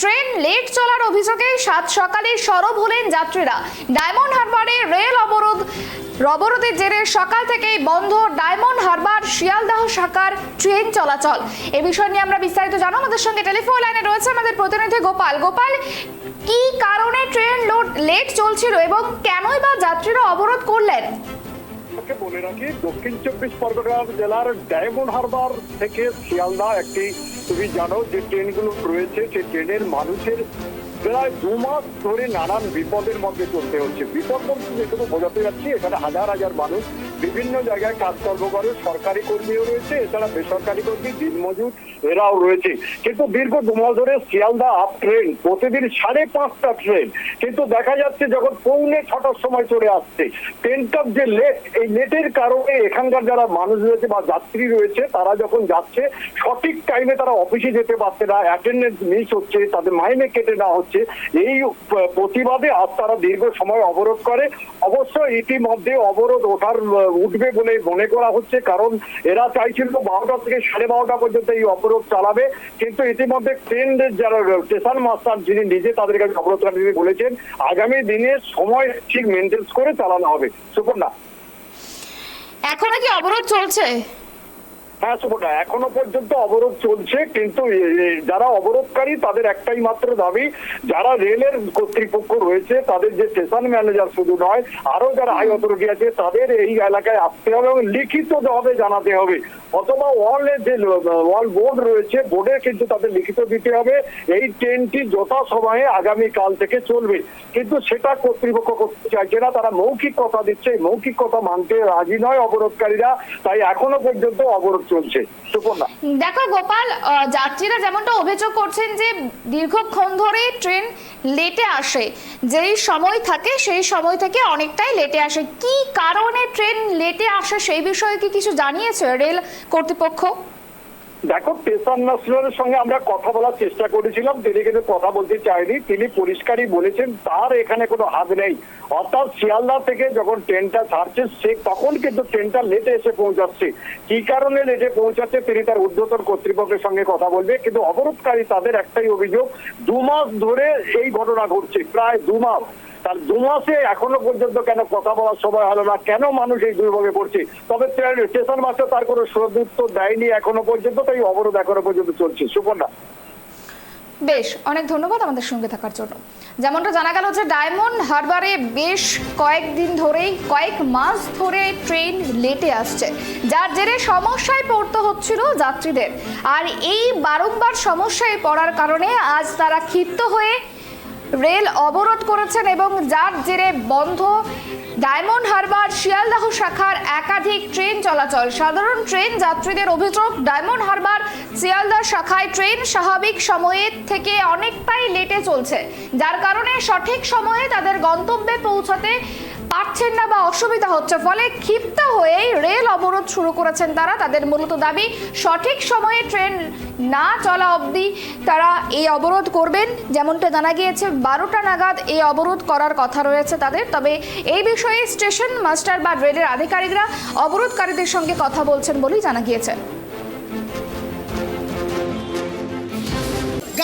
Train late চলার অভিযোগে সাত সকালে সরব হলেন যাত্রীরা। ডায়মন্ড হারবারে রেল অবরোধ, অবরোধের জেরে সকাল থেকেই বন্ধ ডায়মন্ড হারবার শিয়ালদাহ শাখার ট্রেন চলাচল। এ বিষয় নিয়ে আমরা বিস্তারিত জানো আমাদের সঙ্গে টেলিফোন লাইনে রয়েছে আমাদের প্রতিনিধি গোপাল। গোপাল, কি কারণে ট্রেন লোড লেট চলছিল এবং কেনই বা যাত্রীরা অবরোধ করলেন? আপনাকে বলে রাখি, দক্ষিণ চব্বিশ পরগনা জেলার ডায়মন্ড হারবার থেকে শিয়ালদা একটি। তুমি জানো যে ট্রেনগুলো রয়েছে, সেই ট্রেনের মানুষের প্রায় দু মাস ধরে নানান বিপদের মধ্যে চলতে হচ্ছে। বিপদ বলতে যেটুকু বোঝাতে যাচ্ছি, এখানে হাজার হাজার মানুষ বিভিন্ন জায়গায় কাজকর্ম করে সরকারি কর্মীও রয়েছে, এছাড়া বেসরকারি কর্মী দিনমজুর এরাও রয়েছে। কিন্তু দীর্ঘ দুমাস ধরে শিয়ালদা আপ ট্রেন প্রতিদিন সাড়ে পাঁচটা ট্রেন কিন্তু দেখা যাচ্ছে যখন পৌনে ছটার সময় চলে আসছে ট্রেনটার যে লেট এই লেটের কারণে এখানকার যারা মানুষ রয়েছে বা যাত্রী রয়েছে, তারা যখন যাচ্ছে, সঠিক টাইমে তারা অফিসে যেতে পারছে না অ্যাটেন্ডেন্স মিস হচ্ছে, তাদের মাইনে কেটে নেওয়া হচ্ছে। এই প্রতিবাদে আজ তারা দীর্ঘ সময় অবরোধ করে। অবশ্য ইতিমধ্যে অবরোধ ওঠার উঠবে বলে মনে করা হচ্ছে, কারণ এরা চাইছিল বারোটা থেকে সাড়ে বারোটা পর্যন্ত এই অবরোধ চালাবে। কিন্তু ইতিমধ্যে ট্রেনের যারা, স্টেশন মাস্টার যিনি নিজে তাদের কাছে অবরোধকারী বলেছেন, আগামী দিনে সময় ঠিক মেনটেন্স করে চালানো হবে। সুপর্ণা? এখনও কি অবরোধ চলছে? হ্যাঁ সুপর্ণা এখনও পর্যন্ত অবরোধ চলছে, কিন্তু যারা অবরোধকারী, তাদের একটাই মাত্র দাবি, যারা রেলের কর্তৃপক্ষ রয়েছে, তাদের যে স্টেশন ম্যানেজার শুধু নয় আরও যারা হাই অথরিটি আছে, তাদের এই এলাকায় আসতে হবে এবং লিখিত ভাবে জানাতে হবে। অথবা ওয়ালের যে ওয়াল বোর্ড রয়েছে বোর্ডে কিন্তু তাদের লিখিত দিতে হবে। এই ট্রেনটি যথা সময়ে আগামী কাল থেকে চলবে। কিন্তু সেটা কর্তৃপক্ষ করতে চাইছে না, তারা মৌখিক কথা দিচ্ছে এই মৌখিক কথা মানতে রাজি নয় অবরোধকারীরা। তাই এখনও পর্যন্ত অবরোধ চলছে। সুপর্ণা দেখো গোপাল যাত্রীরা যেমনটা অভিযোগ করছেন যে দীর্ঘক্ষণ ধরে ট্রেন লেটে আসে। যেই সময় থাকে, সেই সময় থেকে অনেকটাই লেটে আসে। কি কারণে ট্রেন লেটে আসে সেই বিষয়ে কি কিছু জানিয়েছে রেল কর্তৃপক্ষ? দেখো পেশার নাসরুলের সঙ্গে আমরা কথা বলার চেষ্টা করেছিলাম, তিনি কিন্তু কথা বলতে চায়নি, তিনি পরিষ্কারই বলেছেন, তার এখানে কোনো হাত নেই। অর্থাৎ শিয়ালদা থেকে যখন ট্রেনটা ছাড়ছে, সে তখন কিন্তু ট্রেনটা লেটে এসে পৌঁছাচ্ছে। কি কারণে লেটে পৌঁছাচ্ছে, তিনি তার ঊর্ধ্বতন কর্তৃপক্ষের সঙ্গে কথা বলবে, কিন্তু অবরোধকারী তাদের একটাই অভিযোগ, দু মাস ধরে এই ঘটনা ঘটছে, প্রায় দু মাস। তার দু মাসে এখনও পর্যন্ত কেন কথা বলার সময় হলো না, কেন মানুষ এই দুর্ভোগে পড়ছে? তবে স্টেশন মাস্টার তার কোনো সদুত্তর দেয়নি এখনও পর্যন্ত, তাই অবরোধ এখনও পর্যন্ত চলছে। সুপর্ণা। বেশ, অনেক ধন্যবাদ আমাদের সঙ্গে থাকার জন্য। যেমনটা জানা গেল যে ডায়মন্ড হারবারে বেশ কয়েকদিন ধরেই, কয়েক মাস ধরে ট্রেন লেটে আসছে, যার জেরে সমস্যায় পড়তে হচ্ছিল যাত্রীদের। আর এই বারংবার সমস্যায় পড়ার কারণে আজ তারা ক্ষিপ্ত হয়ে রেল অবরোধ করেছেন এবং যার জেরে বন্ধ ডায়মন্ড হারবার, শিয়ালদাহ শাখার একাধিক ট্রেন চলাচল। সাধারণ ট্রেন যাত্রীদের অভিযোগ, ডায়মন্ড হারবার, শিয়ালদাহ শাখায় ট্রেন স্বাভাবিক সময়ের থেকে অনেকটাই লেটে চলছে। যার কারণে সঠিক সময়ে তাদের গন্তব্যে পৌঁছাতে পারছেন না বা অসুবিধা হচ্ছে, ফলে ক্ষিপ্ত হয়েই রেল অবরোধ শুরু করেছেন তারা। তাদের মূলত দাবি, সঠিক সময়ে ট্রেন না চলা অবধি তারা এই অবরোধ করবেন। যেমনটা জানা গিয়েছে, বারোটা নাগাদ এই অবরোধ করার কথা রয়েছে তাদের। তবে এই বিষয়ে স্টেশন মাস্টার বা রেলের আধিকারিকরা অবরোধকারীদের সঙ্গে কথা বলছেন বলেই জানা গিয়েছে।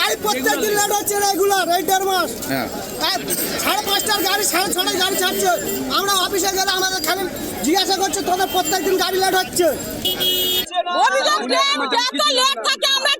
গাড়ি প্রত্যেক দিন লেট হচ্ছে রেগুলার এই দেড় মাস। হ্যাঁ। সাড়ে পাঁচটার গাড়ি সাড়ে ছটায় গাড়ি ছাড়ছে। আমরা অফিসে গেলে আমাদের খালি জিজ্ঞাসা করছে তোদের প্রত্যেক দিন গাড়ি লেট হচ্ছে। অভিযোগ ট্রেন যত লেট থাকে আমরা